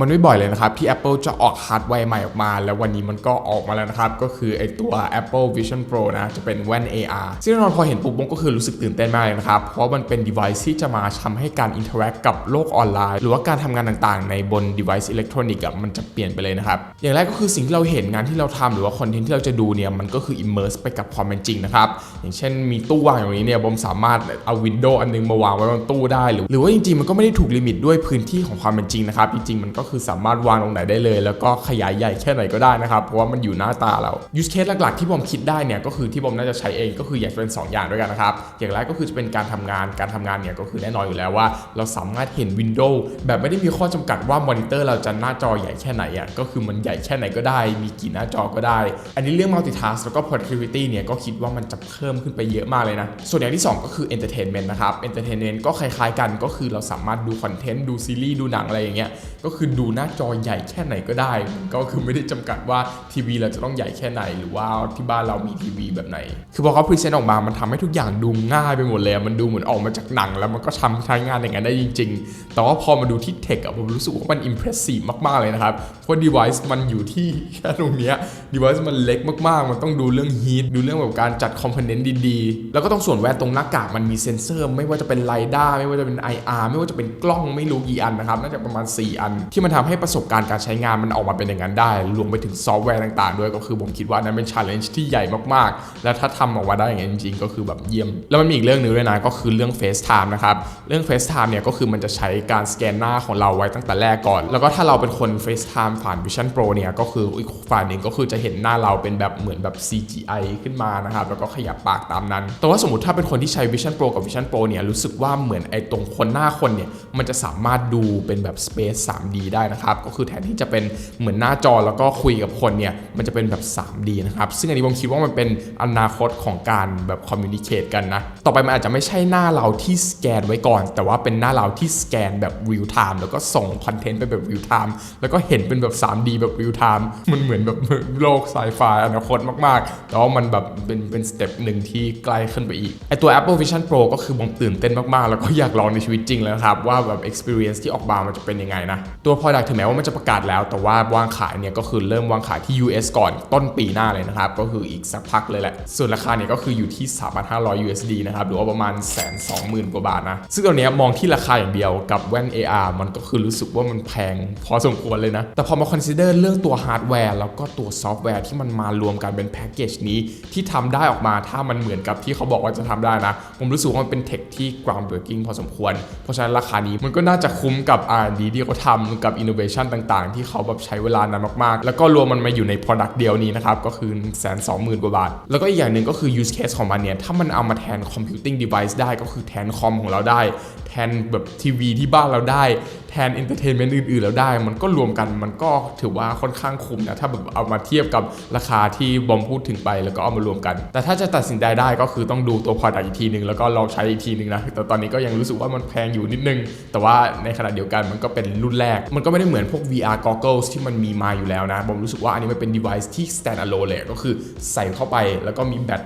มันไม่บ่อยเลยนะครับที่ Apple จะออกฮาร์ดแวร์ใหม่ออกมา แล้ววันนี้มันก็ออกมาแล้วนะครับ ก็คือไอตัว Apple Vision Pro นะ จะเป็นแว่น AR ซึ่งแน่นอนพอเห็นปุ๊บผมก็คือรู้สึกตื่นเต้นมากเลยนะครับ เพราะมันเป็น device ที่จะมาทำให้การ interact กับโลกออนไลน์ หรือว่าการทำงานต่างๆ ในบน device อิเล็กทรอนิกส์มันจะเปลี่ยนไปเลยนะครับ อย่างแรกก็คือสิ่งที่เราเห็นงานที่เราทำหรือว่าคอนเทนต์ที่เราจะดูเนี่ยมันก็คือ immerse ไปกับความเป็นจริงนะครับอย่างเช่นมีตู้วางอย่างนี้เนี่ยผมสามารถเอาวินโดว์อันนึงมาวางไว้บนตู้ได้หรือหรือว่าจริงๆมันก็ไม่ได้ถูกลิมิตด้วยพื้นที่ของความเป็นจริงนะครับจริงๆมันก็็คือสามารถวางตรงไหนได้เลย แล้วก็ขยายใหญ่แค่ไหนก็ได้นะครับ เพราะว่ามันอยู่หน้าตาเรา use case หลักๆ ที่ผมคิดได้เนี่ยก็คือที่ผมน่าจะใช้เองก็คืออยากจะเป็น 2 อย่างด้วยกันนะครับ อย่างแรกก็คือจะเป็นการทำงานการทำงานเนี่ยก็คือแน่นอนอยู่แล้วว่า เราสามารถเห็นวินโดว์แบบไม่ได้มีข้อจำกัดว่ามอนิเตอร์เราจะหน้าจอใหญ่แค่ไหนอะก็คือมันใหญ่แค่ไหนก็ได้ มีกี่หน้าจอก็ได้ อันนี้เรื่อง multitask แล้วก็ productivity เนี่ยก็คิดว่ามันจะเพิ่มขึ้นไปเยอะมากเลยนะส่วนอย่างที่ 2 ก็คือ entertainment นะครับ entertainment ก็คล้ายๆกันก็คือเราสามารถดูคอนเทนต์ดูซีรีส์ดูหนังอะไรอย่างเงี้ยก็คือดูหน้าจอใหญ่แค่ไหนก็ได้ ก็คือไม่ได้จำกัดว่าทีวีเราจะต้องใหญ่แค่ไหน หรือว่าที่บ้านเรามีทีวีแบบไหน คือพอเขาพรีเซนต์ออกมา มันทำให้ทุกอย่างดูง่ายไปหมดเลยอะมันดูเหมือนออกมาจากหนัง แล้วมันก็ทำใช้งานอย่างนั้นได้จริง ๆ แต่ว่าพอมาดูที่เทคอะผมรู้สึกว่ามันอิมเพรสซีฟมากๆเลยนะครับ เพราะ device มันอยู่ที่แค่ตรงเนี้ย device มันเล็กมากๆ มันต้องดูเรื่อง heat ดูเรื่องแบบการจัดคอมโพเนนต์ดีๆ แล้วก็ต้องส่วนแวดตรงหน้ากากมันมีเซ็นเซอร์ ไม่ว่าจะเป็นไลด้าไม่ว่าจะเป็น IR ไม่ว่าจะเป็นกล้องไม่รู้กี่อันนะครับน่าจะประมาณ 4 อันที่มันทำให้ประสบการณ์การใช้งานมันออกมาเป็นอย่างนั้นได้รวมไปถึงซอฟต์แวร์ต่างๆ ด้วยก็คือผมคิดว่านั้นเป็น challenge ที่ใหญ่มากๆ แล้วถ้าทำออกมาได้อย่างนั้จริงๆ ก็คือแบบเยี่ยม แล้วมันมีอีกเรื่องหนึงด้วยนะก็คือเรื่อง FaceTime นะครับเรื่อง FaceTime เนี่ยก็คือมันจะใช้การสแกนหน้าของเราไว้ตั้งแต่แรกก่อน แล้วก็ถ้าเราเป็นคน FaceTime ผ่าน Vision Pro เนี่ยก็คืออีกฝ่ายหนึ่งก็คือจะเห็นหน้าเราเป็นแบบเหมือนแบบ CGI ขึ้นมานะครับแล้วก็ขยับปากตามนั้น แต่ว่าสมมติถ้าเป็นคนที่ใช้ Vision Pro กับ Vision Pro เนี่ยรู้สึกว่าเหมือนไอ้ตรงคนหน้าคนเนี่ยมันจะสามารถดูเป็นแบบ Space 3D ได้นะครับ ก็คือแทนที่จะเป็นเหมือนหน้าจอแล้วก็คุยกับคนเนี่ย มันจะเป็นแบบ 3D นะครับ ซึ่งอันนี้ผมคิดว่ามันเป็นอนาคตของการแบบ communicate กันนะ ต่อไปมันอาจจะไม่ใช่หน้าเราที่สแกนไว้ก่อน แต่ว่าเป็นหน้าเราที่สแกนแบบ real time แล้วก็ส่งคอนเทนต์ไปแบบ real time แล้วก็เห็นเป็นแบบ 3D แบบ real time มันเหมือนแบบโลกไซไฟอนาคตมากๆแต่ว่ามันแบบเป็นเป็นสเต็ปหนึ่งที่ใกล้ขึ้นไปอีกไอตัว Apple Vision Pro ก็คือผมตื่นเต้นมากๆ แล้วก็อยากลองในชีวิตจริงแล้วครับ ว่าแบบ experience ที่ออกมามันจะเป็นยังไงนะ ตัว product ถึงแม้ว่ามันจะประกาศแล้ว แต่ว่าวางขายเนี่ยก็คือเริ่มวางขายที่ US ก่อนต้นปีหน้าเลยนะครับ ก็คืออีกสักพักเลยแหละ ส่วนราคาเนี่ยก็คืออยู่ที่ 3,500 USD นะครับ หรือว่าประมาณแสนสองหมื่นกว่าบาทนะ ซึ่งตอนนี้มองที่ราคาอย่างเดียวกับแว่น AR มันก็คือรู้สึกว่ามันแพงพอสมควรเลยนะ แต่พอมา consider เรื่องตัวฮาร์ดแวร์แล้วก็ตัวซอฟต์แวร์ที่มันมารวมกันเป็นแพ็กเกจนี้ที่ทำได้ออกมาถ้ามันเหมือนกับที่เขาบอกว่าจะทำได้นะ ผมรู้สึกว่ามันเป็นเทคที่ groundbreaking พอสมควร เพราะฉะนั้นราคานี้มันก็น่าจะคุ้มกับ R&D ที่เขาทำกับอินโนเวชันต่างๆ ที่เขาแบบใช้เวลานานมากๆ แล้วก็รวมมันมาอยู่ใน product เดียวนี้นะครับ ก็คือแสนสองหมื่นกว่าบาท แล้วก็อีกอย่างหนึ่งก็คือ use case ของมันเนี่ย ถ้ามันเอามาแทน computing device ได้ก็คือแทนคอมของเราได้ แทนแบบทีวีที่บ้านเราได้ แทน entertainment อื่นๆ แล้วได้ มันก็รวมกันมันก็ถือว่าค่อนข้างคุ้มนะถ้าแบบเอามาเทียบกับราคาที่บอมพูดถึงไปแล้วก็เอามารวมกัน แต่ถ้าจะตัดสินใจได้ก็คือต้องดูตัว product อีกทีหนึ่งแล้วก็ลองใช้อีกทีหนึ่งนะแต่ตอนนี้ก็ยังรู้สึกว่ามันแพงอยู่นิดนึง แต่ว่าในขณะเดียวกันมันก็เป็นรุ่นแรก มันก็ไม่ได้เหมือนพวก VR goggles ที่มันมีมาอยู่แล้วนะผมรู้สึกว่าอันนี้มันเป็น device ที่ stand alone เลยก็คือใส่เข้าไปแล้วก็มีแบต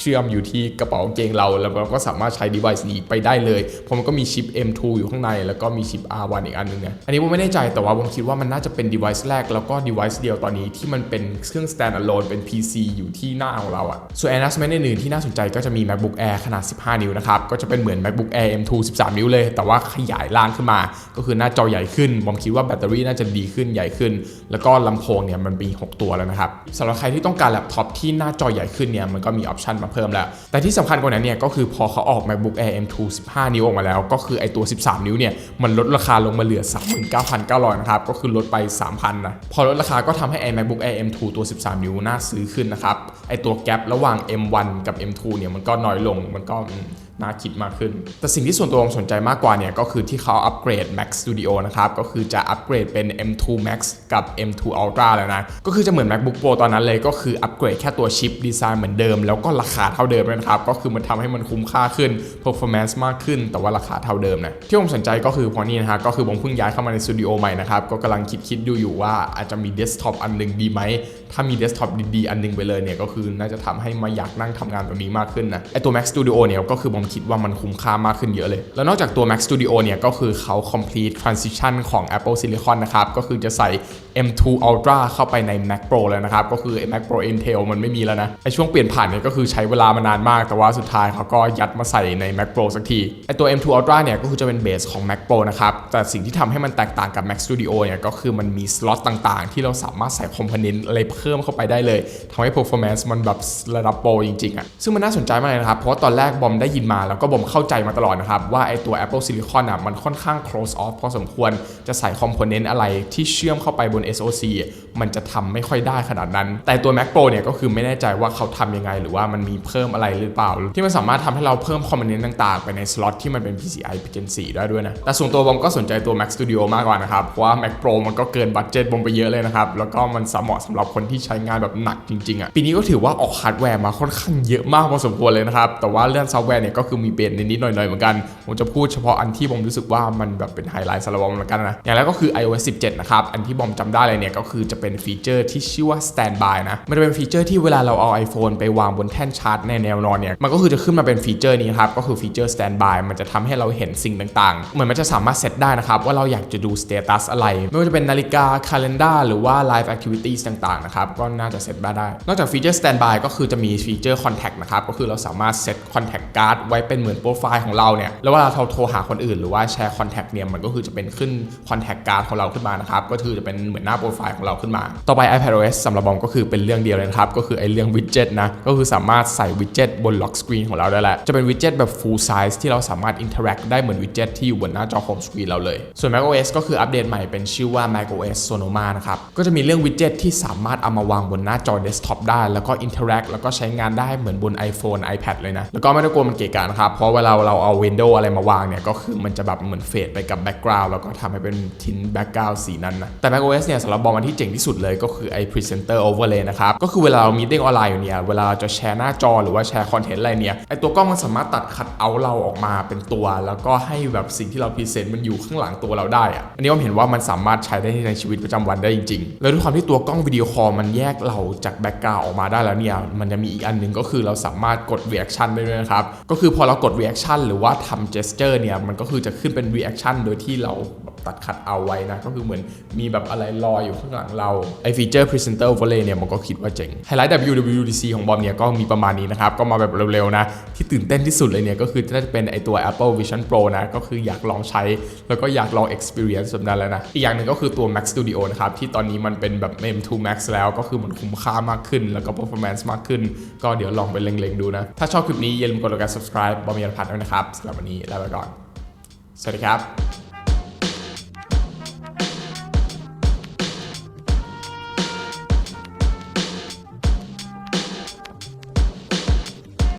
เชื่อมอยู่ที่กระเป๋าเกงเราแล้วเราก็สามารถใช้ device นี้ไปได้เลยเพราะมันก็มีชิป M2 อยู่ข้างในแล้วก็มีชิป R1 อีกอันนึงเนี่ยอันนี้ผมไม่แน่ใจแต่ว่าผมคิดว่ามันน่าจะเป็น device แรกแล้วก็ device เดียวตอนนี้ที่มันเป็นเครื่อง stand alone เป็น PC อยู่ที่หน้าของเราอะส่วน announcement อื่นๆที่น่าสนใจก็จะมี MacBook Air ขนาด 15 นิ้วนะครับก็จะเป็นเหมือน MacBook Air M2 13 นิ้วเลย แต่ว่าขยายล่างขึ้นมา ก็คือหน้าจอใหญ่ขึ้นผมคิดว่าแบตเตอรี่น่าจะดีขึ้นใหญ่ขึ้น แล้วก็ลำโพงเนี่ยมันมี 6 ตัวแล้วนะครับสำหรับใครที่ต้องการแล็ปท็อปที่หน้าจอใหญ่ขึ้นเนี่ยมันก็มีออปชันมาเพิ่มแล้ว แต่ที่สำคัญกว่านั้นเนี่ยก็คือพอเขาออก MacBook Air M2 15 นิ้วออกมาแล้ว ก็คือไอตัว 13 นิ้วเนี่ยมันลดราคาลงมาเหลือ 39,900 นะครับ ก็คือลดไป 3,000 นะ พอลดราคาก็ทำให้ไอ MacBook Air M2 ตัว 13 นิ้วน่าซื้อขึ้นนะครับ ไอตัวแกลระหว่าง M1 กับ M2 เนี่ยมันก็น้อยลง มันก็ น่าคิดมากขึ้น แต่สิ่งที่ส่วนตัวผมสนใจมากกว่าเนี่ยก็คือที่เขาอัปเกรด Mac Studio นะครับ ก็คือจะอัปเกรดเป็น M2 Max กับ M2 Ultra แล้วนะ ก็คือจะเหมือน MacBook Pro ตอนนั้นเลย ก็คืออัปเกรดแค่ตัวชิปดีไซน์เหมือนเดิม แล้วก็ราคาเท่าเดิมเลยนะครับ ก็คือมันทำให้มันคุ้มค่าขึ้น performance มากขึ้น แต่ว่าราคาเท่าเดิมนะ ที่ผมสนใจก็คือพราะนี่นะฮะก็คือผมเพิ่งย้ายเข้ามาในสตูดิโอใหม่นะครับก็กำลังคิดคิดดูอยู่ว่าอาจจะมีเดสก์ท็อปอันหนึงดีไหมถ้ามีเดสก์ท็อปดีๆอันนึงไปเลยเนี่ยก็คือน่าจะทำให้มาอยากนั่งทำงานตรงนี้มากขึ้นนะไอตัว Mac Studio เนี่ยก็คือผมคิดว่ามันคุ้มค่ามากขึ้นเยอะเลย แล้วนอกจากตัว Mac Studio เนี่ยก็คือเขา complete transition ของ Apple Silicon นะครับ ก็คือจะใส่ M2 Ultra เข้าไปใน Mac Pro แล้วนะครับ ก็คือ Mac Pro Intel มันไม่มีแล้วนะไอช่วงเปลี่ยนผ่านเนี่ยก็คือใช้เวลามานานมาก แต่ว่าสุดท้ายเขาก็ยัดมาใส่ใน Mac Pro สักทีไอตัว M2 Ultra เนี่ยก็คือจะเป็นเบสของ Mac Pro นะครับ แต่สิ่งที่ทำให้มันแตกต่างกับ Mac Studio เนี่ยก็คือมันมีสล็อตต่างๆ ที่เราสามารถใส่คอมโพเนนต์อะไรเพิ่มเข้าไปได้เลยทำให้ performance มันแบบระดับโปรจริงๆอะซึ่งมันน่าสนใจมากเลยนะครับเพราะว่าตอนแรกบอมได้ยินมาแล้วก็บอมเข้าใจมาตลอดนะครับ ว่าไอตัว Apple Silicon อะมันค่อนข้าง close off พอสมควรจะใส่คอมโพเนนต์อะไรที่เชื่อมเข้าไปบน SoC มันจะทำไม่ค่อยได้ขนาดนั้น แต่ตัว Mac Pro เนี่ยก็คือไม่แน่ใจว่าเขาทำยังไง หรือว่ามันมีเพิ่มอะไรหรือเปล่า ที่มันสามารถทำให้เราเพิ่มคอมโพเนนต์ต่างๆ ไปในสล็อตที่มันเป็น PCI Gen 4ได้ด้วยนะ แต่ส่วนตัวบอมก็สนใจตัว Mac Studio มากกว่านะครับ เพราะว่า Mac Pro มันก็เกินบัตเจ็ตบอมไปเยอะเลยนะครับ แล้วก็มันสเหมาะสำหรับคนที่ใช้งานแบบหนักจริงๆอะปีนี้ก็ถือว่าออกฮาร์ดแวร์มาค่อนข้างเยอะมากพอสมควรเลยนะครับแต่ว่าเรื่องซอฟต์แวร์เนี่ยก็คือมีเบนนิดๆหน่อยๆเหมือนกัน ผมจะพูดเฉพาะอันที่ผมรู้สึกว่ามันแบบเป็นไฮไลท์สำหรับบอมเหมือนกันนะ อย่างแรกก็คือ iOS 17 นะครับ อันที่บอมจำได้เลยเนี่ยก็คือจะเป็นฟีเจอร์ที่ชื่อว่า Standby นะ มันจะเป็นฟีเจอร์ที่เวลาเราเอา iPhone ไปวางบนแท่นชาร์จในแนวนอนเนี่ย มันก็คือจะขึ้นมาเป็นฟีเจอร์นี้ครับ ก็คือฟีเจอร์ Standby มันจะทำให้เราเห็นสิ่งต่างๆ เหมือนมันจะสามารถเซตได้นะครับว่าเราอยากจะดูสเตตัสอะไร ไม่ว่าจะเป็นนาฬิกา calendar หรือว่า live activities ต่างๆ นะครับ ก็น่าจะเซตได้ นอกจากฟีเจอร์ Standby ก็คือจะมีฟีเจอร์ Contact นะครับ ก็คือเราสามารถเซต Contact Card ไว้เป็นเหมือนโปรไฟล์ของเราเนี่ยแล้วเวลาเราโทรหาคนอื่นหรือว่าแชร์ Contact เนี่ยมันก็คือจะเป็นขึ้น Contact Card ของเราขึ้นมานะครับก็คือจะเป็นเหมือนหน้าโปรไฟล์ของเราขึ้นมา ต่อไป iPadOS สำหรับบอมก็คือเป็นเรื่องเดียวเลยครับก็คือไอ้เรื่องวิดเจ็ตนะก็คือสามารถใส่วิดเจ็ตบนล็อกสกรีนของเราได้แหละจะเป็นวิดเจ็ตแบบ full size ที่เราสามารถ interact ได้เหมือนวิดเจ็ตที่อยู่บนหน้าจอ home screen เราเลย ส่วน macOS ก็คืออัปเดตใหม่เป็นชื่อว่า macOS Sonoma นะครับก็จะมีเรื่องวิดเจ็ตที่สามารถเอามาวางบนหน้าจอ desktop ได้แล้วก็ interact แล้วก็ใช้งานได้เหมือนบน iPhone iPad เลยนะแล้วก็ไม่ต้องกลัวมันเกะกะนะครับเพราะเวลาเราเอา window อะไรมาวางเนี่ยก็คือมันจะแบบเหมือนเฟดไปกับ background แล้วก็ทำให้เป็นทิน background สีนั้นนะแต่ macOS เนี่ยสำหรับบอมอันที่เจ๋งที่สุดเลยก็คือไอ้ presenter overlay นะครับก็คือเวลาเรามีเด้งออนไลน์อยู่เนี่ยเวลาจะแชร์หน้าจอหรือว่าแชร์คอนเทนต์อะไรเนี่ยไอตัวกล้องมันสามารถตัดคัดเอาเราออกมาเป็นตัว แล้วก็ให้แบบสิ่งที่เราพรีเซนต์มันอยู่ข้างหลังตัวเราได้อะอันนี้ผมเห็นว่ามันสามารถใช้ได้ในชีวิตประจำวันได้จริงๆ แล้วด้วยความที่ตัวกล้องวิดีโอคอลมันแยกเราจากแบ็กกราวออกมาได้แล้วเนี่ยมันจะมีอีกอันหนึ่งก็คือเราสามารถกด reaction ได้ด้วยนะครับก็คือพอเรากด reaction หรือว่าทำ gesture เนี่ย มันก็คือจะขึ้นเป็น reaction โดยที่เรา ตัดคัดเอาไว้นะ ก็คือเหมือนมีแบบอะไรลอยอยู่ข้างหลังเราไอฟีเจอร์ presenter overlay เนี่ยมันก็คิดว่าเจ๋งไฮไลท์ WWDC ของบอมเนี่ยก็มีประมาณนี้นะครับ ก็มาแบบเร็วๆนะ ที่ตื่นเต้นที่สุดเลยเนี่ยก็คือน่าจะเป็นไอตัว Apple Vision Pro นะ ก็คืออยากลองใช้ แล้วก็อยากลอง experience แบบนั้นแล้วนะ อีกอย่างหนึ่งก็คือตัว Mac Studio นะครับ ที่ตอนนี้มันเป็นแบบ M2 Max แล้วก็คือมันคุ้มค่ามากขึ้น แล้วก็ performance มากขึ้น ก็เดี๋ยวลองไปเล็งๆดูนะถ้าชอบคลิปนี้อย่าลืมกดไลค์ subscribe บอมยานพัฒน์ด้วยนะครับสำหรับวันนี้ลาไปก่อนสวัสดีครับ